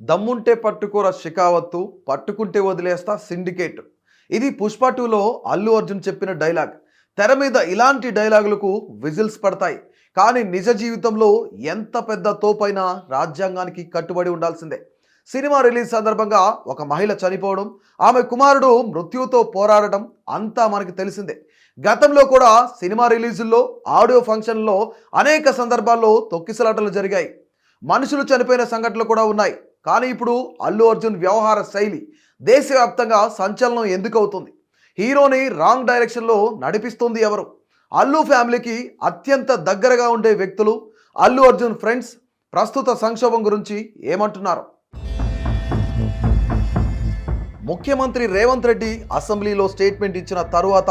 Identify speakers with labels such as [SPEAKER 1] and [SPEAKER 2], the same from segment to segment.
[SPEAKER 1] దమ్ముంటే పట్టుకోర షికావత్తు పట్టుకుంటే వదిలేస్తా సిండికేట్. ఇది పుష్ప టూలో అల్లు అర్జున్ చెప్పిన డైలాగ్. తెర మీద ఇలాంటి డైలాగులకు విజిల్స్ పడతాయి. కానీ నిజ జీవితంలో ఎంత పెద్ద తోపైనా రాజ్యాంగానికి కట్టుబడి ఉండాల్సిందే. సినిమా రిలీజ్ సందర్భంగా ఒక మహిళ చనిపోవడం ఆమె కుమారుడు మృత్యుతో పోరాడటం అంతా మనకి తెలిసిందే. గతంలో కూడా సినిమా రిలీజుల్లో ఆడియో ఫంక్షన్లో అనేక సందర్భాల్లో తొక్కిసలాటలు జరిగాయి. మనుషులు చనిపోయిన సంఘటనలు కూడా ఉన్నాయి. కానీ ఇప్పుడు అల్లు అర్జున్ వ్యవహార శైలి దేశవ్యాప్తంగా సంచలనం ఎందుకు అవుతుంది హీరోని రాంగ్ డైరెక్షన్లో నడిపిస్తుంది ఎవరు? అల్లు ఫ్యామిలీకి అత్యంత దగ్గరగా ఉండే వ్యక్తులు అల్లు అర్జున్ ఫ్రెండ్స్. ప్రస్తుత సంక్షోభం గురించి ఏమంటున్నారు? ముఖ్యమంత్రి రేవంత్ రెడ్డి అసెంబ్లీలో స్టేట్మెంట్ ఇచ్చిన తరువాత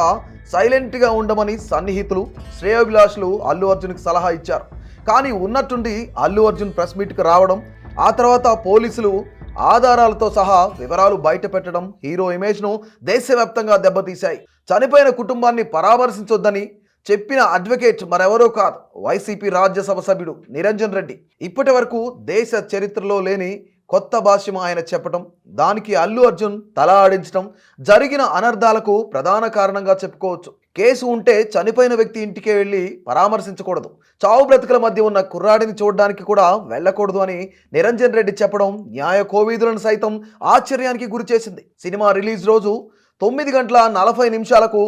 [SPEAKER 1] సైలెంట్గా ఉండమని సన్నిహితులు శ్రేయోభిలాషులు అల్లు అర్జున్కి సలహా ఇచ్చారు. కానీ ఉన్నట్టుండి అల్లు అర్జున్ ప్రెస్ మీట్కి రావడం ఆ తర్వాత పోలీసులు ఆధారాలతో సహా వివరాలు బయటపెట్టడం హీరో ఇమేజ్ను దేశవ్యాప్తంగా దెబ్బతీశాయి. చనిపోయిన కుటుంబాన్ని పరామర్శించొద్దని చెప్పిన అడ్వకేట్ మరెవరో కాదు వైసీపీ రాజ్యసభ సభ్యుడు నిరంజన్ రెడ్డి. ఇప్పటి వరకు దేశ చరిత్రలో లేని కొత్త భాష్యం ఆయన చెప్పటం దానికి అల్లు అర్జున్ తల ఆడించడం జరిగిన అనర్థాలకు ప్రధాన కారణంగా చెప్పుకోవచ్చు. కేసు ఉంటే చనిపోయిన వ్యక్తి ఇంటికే వెళ్ళి పరామర్శించకూడదు. చావు బ్రతుకుల మధ్య ఉన్న కుర్రాడిని చూడడానికి కూడా వెళ్ళకూడదు అని నిరంజన్ రెడ్డి చెప్పడం న్యాయ కోవిధులను సైతం ఆశ్చర్యానికి గురిచేసింది సినిమా రిలీజ్ రోజు తొమ్మిది గంటల నలభై నిమిషాలకు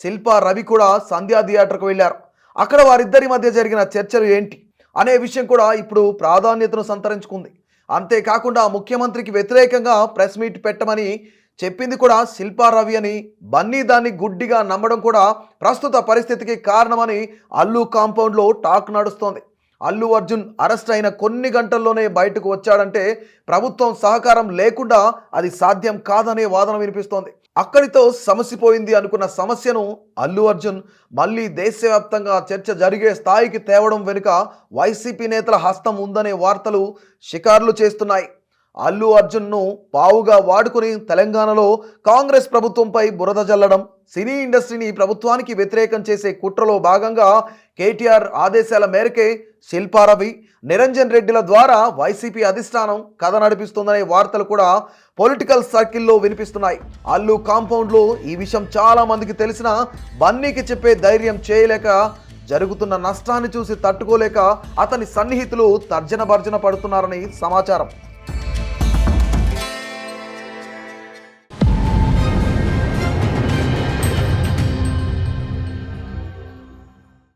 [SPEAKER 1] శిల్ప రవి కూడా సంధ్యా థియేటర్కు వెళ్ళారు. అక్కడ వారిద్దరి మధ్య జరిగిన చర్చలు ఏంటి? అనే విషయం కూడా ఇప్పుడు ప్రాధాన్యతను సంతరించుకుంది. అంతేకాకుండా ముఖ్యమంత్రికి వ్యతిరేకంగా ప్రెస్ మీట్ పెట్టమని చెప్పింది కూడా శిల్పారవి అని. బన్నీ దాన్ని గుడ్డిగా నమ్మడం కూడా ప్రస్తుత పరిస్థితికి కారణమని అల్లు కాంపౌండ్లో టాక్ నడుస్తోంది. అల్లు అర్జున్ అరెస్ట్ అయిన కొన్ని గంటల్లోనే బయటకు వచ్చాడంటే ప్రభుత్వం సహకారం లేకుండా అది సాధ్యం కాదనే వాదన వినిపిస్తోంది. అక్కడితో సమసిపోయింది అనుకున్న సమస్యను అల్లు అర్జున్ మళ్ళీ దేశవ్యాప్తంగా చర్చ జరిగే స్థాయికి తేవడం వెనుక వైసీపీ నేతల హస్తం ఉందనే వార్తలు షికార్లు చేస్తున్నాయి. అల్లు అర్జున్ను పావుగా వాడుకుని తెలంగాణలో కాంగ్రెస్ ప్రభుత్వంపై బురద జల్లడం సినీ ఇండస్ట్రీని ప్రభుత్వానికి వ్యతిరేకం చేసే కుట్రలో భాగంగా కేటీఆర్ ఆదేశాల మేరకే శిల్పారవి నిరంజన్ రెడ్డిల ద్వారా వైసీపీ అధిష్టానం కథ నడిపిస్తుందనే వార్తలు కూడా పొలిటికల్ సర్కిల్లో వినిపిస్తున్నాయి. అల్లు కాంపౌండ్లో ఈ విషయం చాలా మందికి తెలిసిన బన్నీకి చెప్పే ధైర్యం చేయలేక జరుగుతున్న నష్టాన్ని చూసి తట్టుకోలేక అతని సన్నిహితులు తర్జన భర్జన పడుతున్నారని సమాచారం.